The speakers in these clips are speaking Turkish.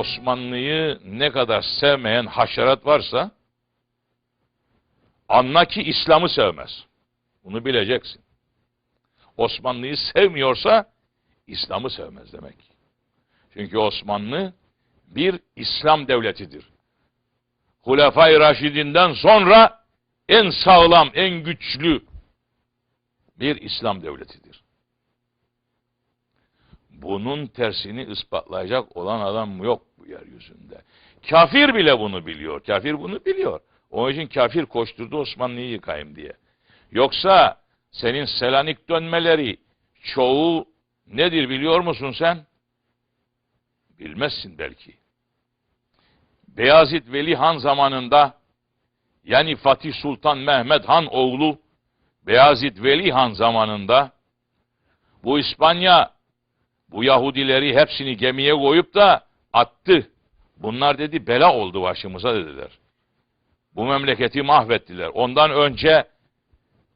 Osmanlı'yı ne kadar sevmeyen haşerat varsa anla ki İslam'ı sevmez. Bunu bileceksin. Osmanlı'yı sevmiyorsa İslam'ı sevmez demek. Çünkü Osmanlı bir İslam devletidir. Hulefai Raşidinden sonra en sağlam, en güçlü bir İslam devletidir. Bunun tersini ispatlayacak olan adam yok bu yeryüzünde. Kafir bile bunu biliyor. Kafir bunu biliyor. Onun için kafir koşturdu Osmanlı'yı yıkayım diye. Yoksa senin Selanik dönmeleri çoğu nedir biliyor musun sen? Bilmezsin belki. Beyazıt Veli Han zamanında yani Fatih Sultan Mehmet Han oğlu Beyazıt Veli Han zamanında bu İspanya bu Yahudileri hepsini gemiye koyup da attı. Bunlar dedi bela oldu başımıza dediler. Bu memleketi mahvettiler. Ondan önce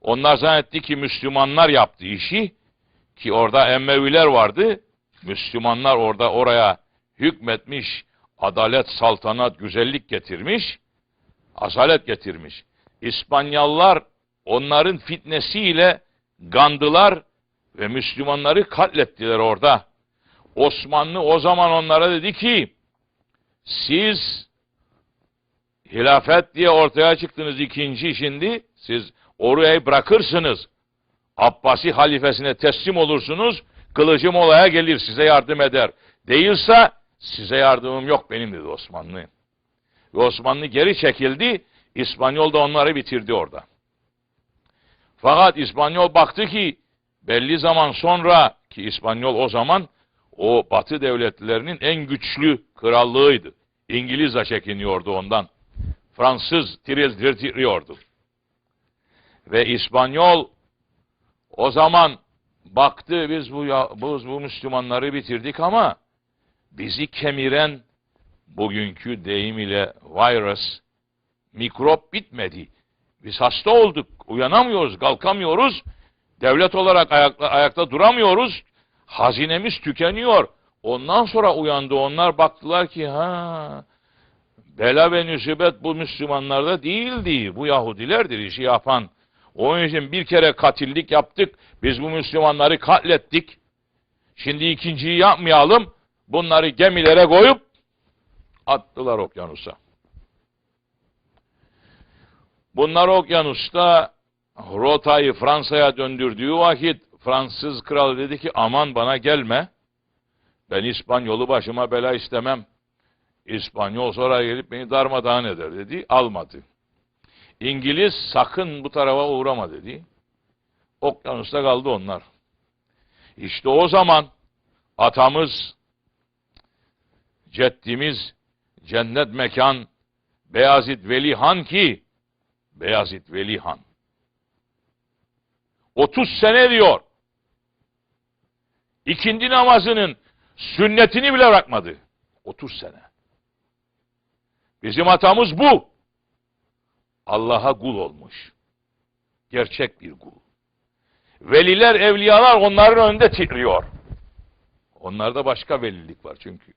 onlar zannetti ki Müslümanlar yaptı işi ki orada Emmeviler vardı. Müslümanlar orada oraya hükmetmiş, adalet, saltanat, güzellik getirmiş, asalet getirmiş. İspanyollar onların fitnesiyle gandılar ve Müslümanları katlettiler orada. Osmanlı o zaman onlara dedi ki, siz hilafet diye ortaya çıktınız ikinci şimdi, siz orayı bırakırsınız. Abbasi halifesine teslim olursunuz, kılıcım olaya gelir, size yardım eder. Değilse, size yardımım yok benim dedi Osmanlı. Ve Osmanlı geri çekildi, İspanyol da onları bitirdi orada. Fakat İspanyol baktı ki, belli zaman sonra ki İspanyol o zaman o Batı devletlerinin en güçlü krallığıydı. İngiliz de çekiniyordu ondan. Fransız tiril titriyordu. Ve İspanyol o zaman baktı biz bu, biz bu Müslümanları bitirdik ama bizi kemiren bugünkü deyim ile virüs, mikrop bitmedi. Biz hasta olduk, uyanamıyoruz, kalkamıyoruz. Devlet olarak ayakta, ayakta duramıyoruz. Hazinemiz tükeniyor. Ondan sonra uyandı. Onlar baktılar ki ha bela ve nüsibet bu Müslümanlarda değildi. Bu Yahudilerdir işi yapan. Onun için bir kere katillik yaptık. Biz bu Müslümanları katlettik. Şimdi ikinciyi yapmayalım. Bunları gemilere koyup attılar okyanusa. Bunlar okyanusta rotayı Fransa'ya döndürdüğü vakit Fransız kral dedi ki aman bana gelme. Ben İspanyolu başıma bela istemem. İspanyol sonra gelip beni darmadağın eder dedi. Almadı. İngiliz sakın bu tarafa uğrama dedi. Okyanusta kaldı onlar. İşte o zaman atamız, ceddimiz, cennet mekan Beyazıt Veli Han ki Beyazıt Veli Han 30 sene diyor. İkindi namazının sünnetini bile bırakmadı. 30 sene. Bizim atamız bu. Allah'a kul olmuş. Gerçek bir kul. Veliler, evliyalar onların önünde titriyor. Onlarda başka velilik var çünkü.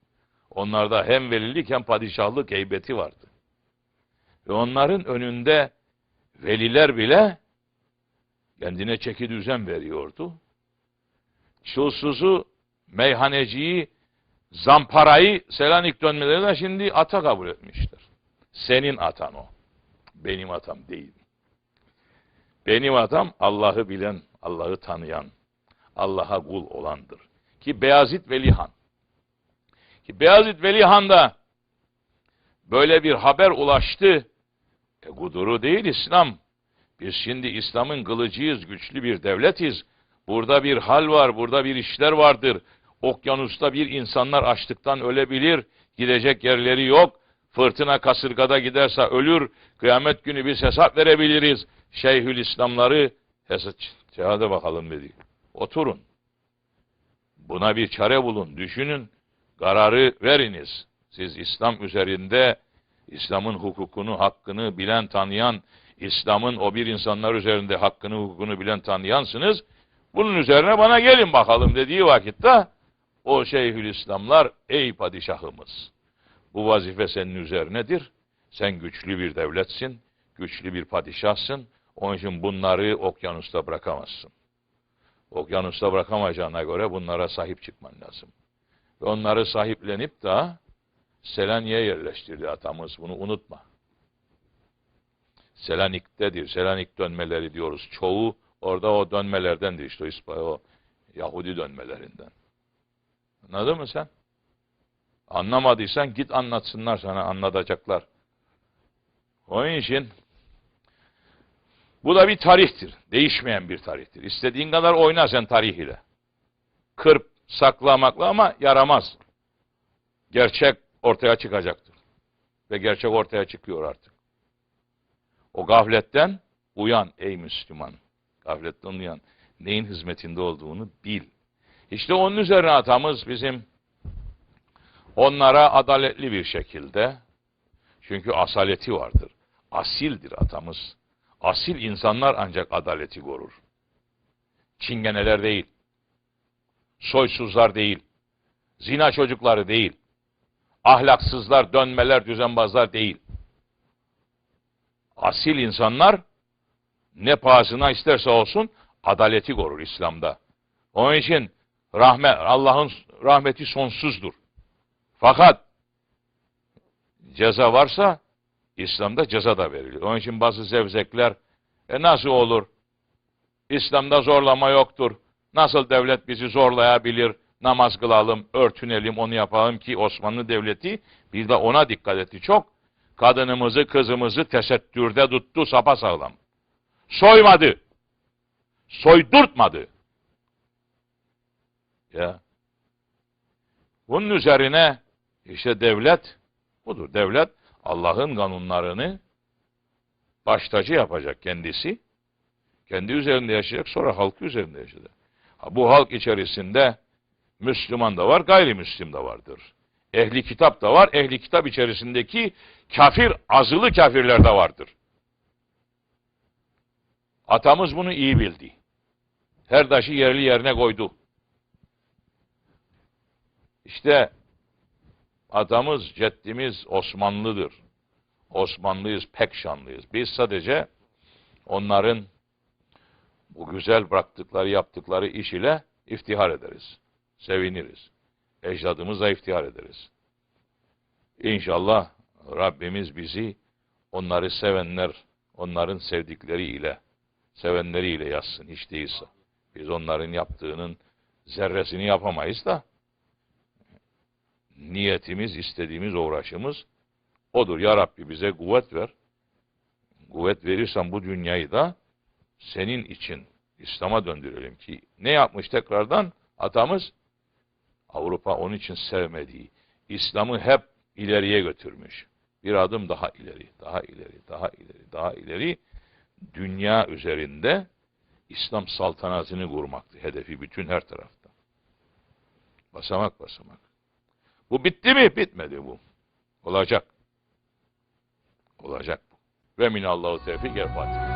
Onlarda hem velilik hem padişahlık heybeti vardı. Ve onların önünde veliler bile kendine çeki düzen veriyordu. Çulsuzu, meyhaneciyi, zamparayı Selanik dönmelerine şimdi ata kabul etmişler. Senin atan o. Benim atam değil. Benim atam Allah'ı bilen, Allah'ı tanıyan, Allah'a kul olandır. Ki Beyazıt Velihan. Ki Beyazıt Velihan da böyle bir haber ulaştı. E, guduru değil İslam. Biz şimdi İslam'ın kılıcıyız, güçlü bir devletiz. Burada bir hal var, burada bir işler vardır. Okyanusta bir insanlar açlıktan ölebilir, gidecek yerleri yok. Fırtına kasırgada giderse ölür, kıyamet günü biz hesap verebiliriz. Şeyhül İslamları hesap bakalım dedi. Oturun. Buna bir çare bulun, düşünün, kararı veriniz. Siz İslam üzerinde İslam'ın hukukunu, hakkını bilen, tanıyan, İslam'ın o bir insanlar üzerinde hakkını, hukukunu bilen, tanıyansınız. Bunun üzerine bana gelin bakalım dediği vakitte o Şeyhülislamlar ey padişahımız Bu vazife senin üzerinedir. Sen güçlü bir devletsin, güçlü bir padişahsın. Onun için bunları okyanusta bırakamazsın. Okyanusta bırakamayacağına göre bunlara sahip çıkman lazım. Ve onları sahiplenip de Selanik'e yerleştirdi atamız. Bunu unutma. Selanik'tedir. Selanik dönmeleri diyoruz. Çoğu orada o dönmelerdendir işte o, İspa- o Yahudi dönmelerinden. Anladın mı sen? Anlamadıysan git anlatsınlar sana anlatacaklar. Onun için bu da bir tarihtir. Değişmeyen bir tarihtir. İstediğin kadar oyna sen tarih ile. Kırp, saklamakla ama yaramaz. Gerçek ortaya çıkacaktır. Ve gerçek ortaya çıkıyor artık. O gafletten uyan ey Müslüman. Gafletten uyan. Neyin hizmetinde olduğunu bil. İşte onun üzerine atamız bizim onlara adaletli bir şekilde çünkü asaleti vardır. Asildir atamız. Asil insanlar ancak adaleti korur. Çingeneler değil. Soysuzlar değil. Zina çocukları değil. Ahlaksızlar, dönmeler, düzenbazlar değil. Asil insanlar ne pahasına isterse olsun adaleti korur İslam'da. Onun için rahmet Allah'ın rahmeti sonsuzdur. Fakat ceza varsa İslam'da ceza da verilir. Onun için bazı zevzekler e nasıl olur? İslam'da zorlama yoktur. Nasıl devlet bizi zorlayabilir? Namaz kılalım, örtünelim, onu yapalım ki Osmanlı Devleti bir de ona dikkat etti çok. Kadınımızı, kızımızı tesettürde tuttu sapasağlam. Soymadı. Soydurtmadı. Ya. Bunun üzerine işte devlet budur. Devlet Allah'ın kanunlarını baş tacı yapacak kendisi. Kendi üzerinde yaşayacak sonra halkı üzerinde yaşayacak. Bu halk içerisinde Müslüman da var, gayrimüslim de vardır. Ehli kitap da var, ehli kitap içerisindeki kafir, azılı kafirler de vardır. Atamız bunu iyi bildi. Her taşı yerli yerine koydu. İşte atamız, ceddimiz Osmanlıdır. Osmanlıyız, pek şanlıyız. Biz sadece onların bu güzel bıraktıkları, yaptıkları iş ile iftihar ederiz. Seviniriz. Ecdadımızla iftihar ederiz. İnşallah Rabbimiz bizi onları sevenler, onların sevdikleriyle, sevenleriyle yazsın hiç değilse. Biz onların yaptığının zerresini yapamayız da niyetimiz, istediğimiz uğraşımız odur. Ya Rabbi bize kuvvet ver. Kuvvet verirsen bu dünyayı da senin için İslam'a döndürelim ki ne yapmış tekrardan atamız? Avrupa onun için sevmediği, İslam'ı hep ileriye götürmüş. Bir adım daha ileri, daha ileri, daha ileri, daha ileri dünya üzerinde İslam saltanatını kurmaktı hedefi bütün her tarafta. Basamak basamak. Bu bitti mi? Bitmedi bu. Olacak. Olacak bu. Ve minallahu tevfik el Fatiha.